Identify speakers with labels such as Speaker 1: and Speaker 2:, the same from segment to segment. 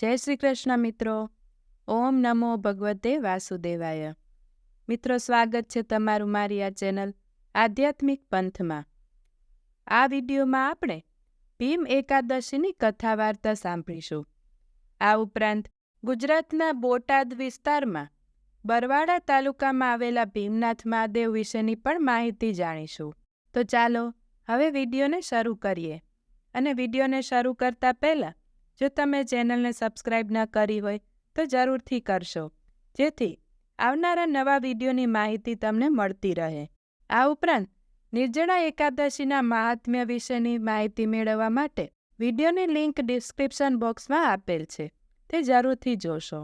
Speaker 1: જય શ્રી કૃષ્ણ મિત્રો. ઓમ નમો ભગવતે વાસુદેવાય. મિત્રો, સ્વાગત છે તમારું મારી આ ચેનલ આધ્યાત્મિક પંથમાં. આ વિડીયોમાં આપણે ભીમ એકાદશીની કથા વાર્તા સાંભળીશું. આ ઉપરાંત ગુજરાતના બોટાદ વિસ્તારમાં બરવાડા તાલુકામાં આવેલા ભીમનાથ મહાદેવ વિશેની પણ માહિતી જાણીશું. તો ચાલો હવે વિડીયોને શરૂ કરીએ. અને વિડીયોને શરૂ કરતા પહેલાં જો તમે ચેનલને સબસ્ક્રાઇબ ન કરી હોય, તો જરૂરથી કરશો. જેથી આવનારા નવા વિડીયોની માહિતી તમને મળતી રહે. આ ઉપરાંત, નિર્જળા એકાદશીના મહાત્મ્ય વિશેની માહિતી મેળવવા માટે વિડીયોની લિંક ડિસ્ક્રિપ્શન બોક્સમાં આપેલ છે. તે જરૂરથી જોશો.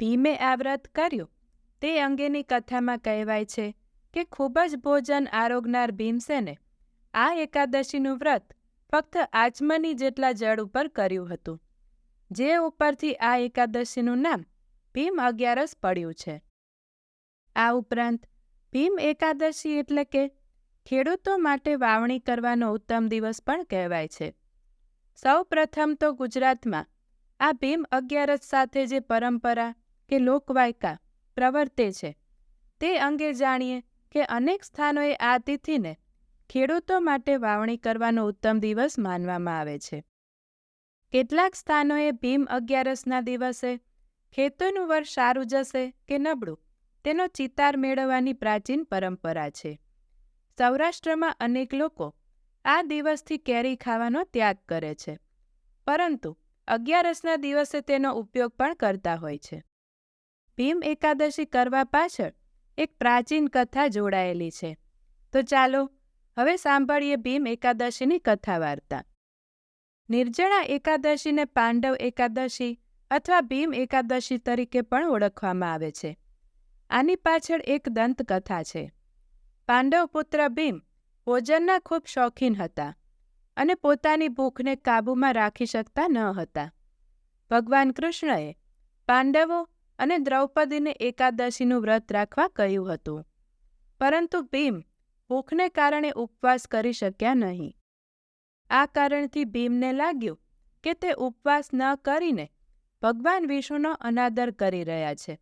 Speaker 1: ભીમે આ વ્રત કર્યું. તે અંગેની કથામાં કહેવાય છે કે ખૂબ જ ભોજન આરોગનાર ભીમસેને આ એકાદશીનું વ્રત ફક્ત આચમની જેટલા જળ ઉપર કર્યું હતું. જે ઉપરથી આ એકાદશીનું નામ ભીમ અગિયારસ પડ્યું છે. આ ઉપરાંત, ભીમ એકાદશી એટલે કે ખેડૂતો માટે વાવણી કરવાનો ઉત્તમ દિવસ પણ કહેવાય છે. સૌ પ્રથમ તો ગુજરાતમાં આ ભીમ અગિયારસ સાથે જે પરંપરા કે લોકવાયકા પ્રવર્તે છે, તે અંગે જાણીએ કે અનેક સ્થાનોએ આ તિથિને ખેડૂતો માટે વાવણી કરવાનો ઉત્તમ દિવસ માનવામાં આવે છે. કેટલાક સ્થાનોએ ભીમ અગિયારસના દિવસે, ખેતોનું વર્ષ સારું જશે કે નબળું, તેનો ચિતાર મેળવવાની પ્રાચીન પરંપરા છે. સૌરાષ્ટ્રમાં અનેક લોકો આ દિવસથી કેરી ખાવાનો ત્યાગ કરે છે, પરંતુ અગિયારસના દિવસે તેનો ઉપયોગ પણ કરતા હોય છે. ભીમ એકાદશી કરવા પાછળ એક પ્રાચીન કથા જોડાયેલી છે. તો ચાલો હવે સાંભળીએ ભીમ એકાદશીની કથા વાર્તા નિર્જળા એકાદશીને પાંડવ એકાદશી અથવા ભીમ એકાદશી તરીકે પણ ઓળખવામાં આવે છે. આની પાછળ એક દંતકથા છે. પાંડવ પુત્ર ભીમ ભોજનના ખૂબ શોખીન હતા અને પોતાની ભૂખને કાબૂમાં રાખી શકતા ન હતા. ભગવાન કૃષ્ણએ પાંડવો અને દ્રૌપદીને એકાદશીનું વ્રત રાખવા કહ્યું હતું. પરંતુ ભીમ ભૂખને કારણે ઉપવાસ કરી શક્યા નહીં. આ કારણથી ભીમને લાગ્યું કે તે ઉપવાસ ન કરીને ભગવાન વિષ્ણુનો અનાદર કરી રહ્યા છે.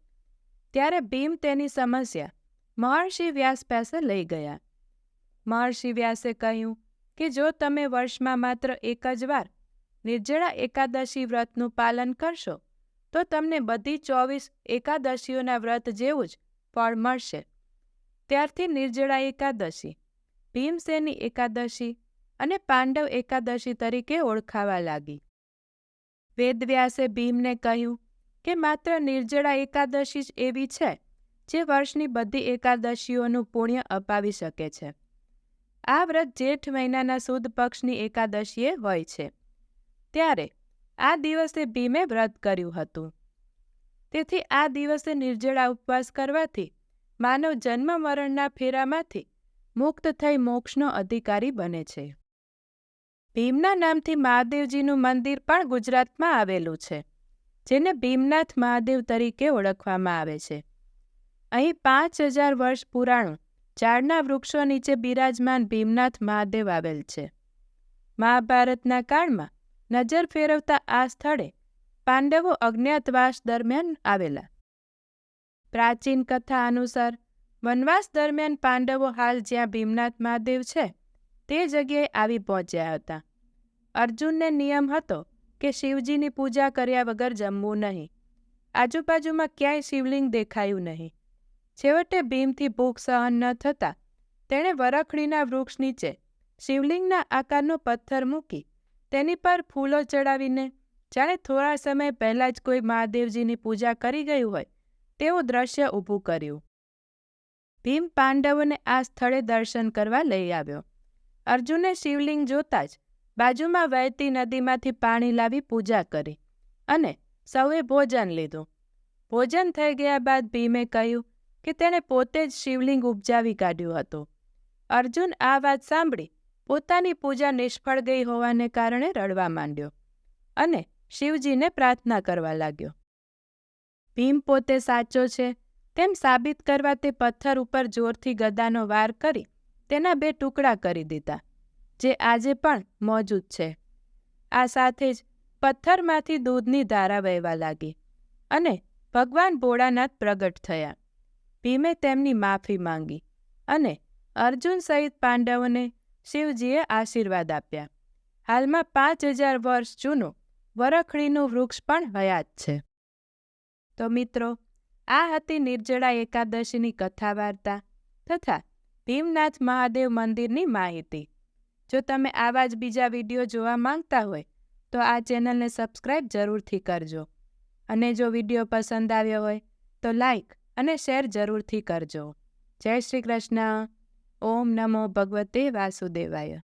Speaker 1: ત્યારે ભીમ તેની સમસ્યા મહર્ષિ વ્યાસ પાસે લઈ ગયા. મહર્ષિ વ્યાસે કહ્યું કે જો તમે વર્ષમાં માત્ર એક જ વાર નિર્જળા એકાદશી વ્રતનું પાલન કરશો, તો તમને બધી ચોવીસ એકાદશીઓના વ્રત જેવું જ ફળ મળશે. ત્યારથી નિર્જળા એકાદશી, ભીમસેની એકાદશી અને પાંડવ એકાદશી તરીકે ઓળખાવા લાગી. વેદવ્યાસે ભીમને કહ્યું કે માત્ર નિર્જળા એકાદશી જ એવી છે જે વર્ષની બધી એકાદશીઓનું પુણ્ય અપાવી શકે છે. આ વ્રત જેઠ મહિનાના સુદ પક્ષની એકાદશીએ હોય છે. ત્યારે આ દિવસે ભીમે વ્રત કર્યું હતું. તેથી આ દિવસે નિર્જળા ઉપવાસ કરવાથી માનવ જન્મ મરણના ફેરામાંથી મુક્ત થઈ મોક્ષનો અધિકારી બને છે. ભીમના નામથી મહાદેવજીનું મંદિર પણ ગુજરાતમાં આવેલું છે, જેને ભીમનાથ મહાદેવ તરીકે ઓળખવામાં આવે છે. અહીં પાંચ હજાર વર્ષ પુરાણું ઝાડના વૃક્ષો નીચે બિરાજમાન ભીમનાથ મહાદેવ આવેલ છે. મહાભારતના કાળમાં નજર ફેરવતા આ સ્થળે પાંડવો અજ્ઞાતવાસ દરમિયાન આવેલા પ્રાચીન કથા અનુસાર વનવાસ દરમિયાન પાંડવો હાલ જ્યાં ભીમનાથ મહાદેવ છે, તે જગ્યાએ આવી પહોંચ્યા હતા. અર્જુનને નિયમ હતો કે શિવજીની પૂજા કર્યા વગર જમવું નહીં. આજુબાજુમાં ક્યાંય શિવલિંગ દેખાયું નહીં. છેવટે ભીમથી ભૂખ સહન ન થતાં તેણે વરખડીના વૃક્ષ નીચે શિવલિંગના આકારનો પથ્થર મૂકી તેની પર ફૂલો ચડાવીને, જાણે થોડા સમય પહેલાં જ કોઈ મહાદેવજીની પૂજા કરી ગયું હોય તેવું દ્રશ્ય ઊભું કર્યું. ભીમ પાંડવોને આ સ્થળે દર્શન કરવા લઈ આવ્યો. અર્જુને શિવલિંગ જોતાં જ બાજુમાં વહેતી નદીમાંથી પાણી લાવી પૂજા કરી અને સૌએ ભોજન લીધું. ભોજન થઈ ગયા બાદ ભીમે કહ્યું કે તેણે પોતે જ શિવલિંગ ઉપજાવી કાઢ્યું હતું. અર્જુન આ વાત સાંભળી પોતાની પૂજા નિષ્ફળ ગઈ હોવાને કારણે રડવા માંડ્યો અને શિવજીને પ્રાર્થના કરવા લાગ્યો. ભીમ પોતે સાચો છે. તેમ સાબિત કરવા તે પથ્થર ઉપર જોરથી ગદાનો વાર કરી તેના બે ટુકડા કરી દીધા, જે આજે પણ મોજૂદ છે. આ સાથે જ પથ્થરમાંથી દૂધની ધારા વહેવા લાગી અને ભગવાન ભોળાનાથ પ્રગટ થયા. ભીમે તેમની માફી માંગી અને અર્જુન સહિત પાંડવોને શિવજીએ આશીર્વાદ આપ્યા. હાલમાં પાંચ હજાર વર્ષ જૂનું વરખડીનું વૃક્ષ પણ હયાત છે. તો મિત્રો, આ હતી નિર્જળા એકાદશીની કથા વાર્તા તથા ભીમનાથ મહાદેવ મંદિરની માહિતી. જો તમે આવા જ બીજા વીડિયો જોવા માંગતા હોય, તો આ ચેનલને સબસ્ક્રાઇબ જરૂરથી કરજો. અને જો વીડિયો પસંદ આવ્યો હોય, તો લાઈક અને શેર જરૂરથી કરજો. જય શ્રી કૃષ્ણ. ઓમ નમો ભગવતે વાસુદેવાય.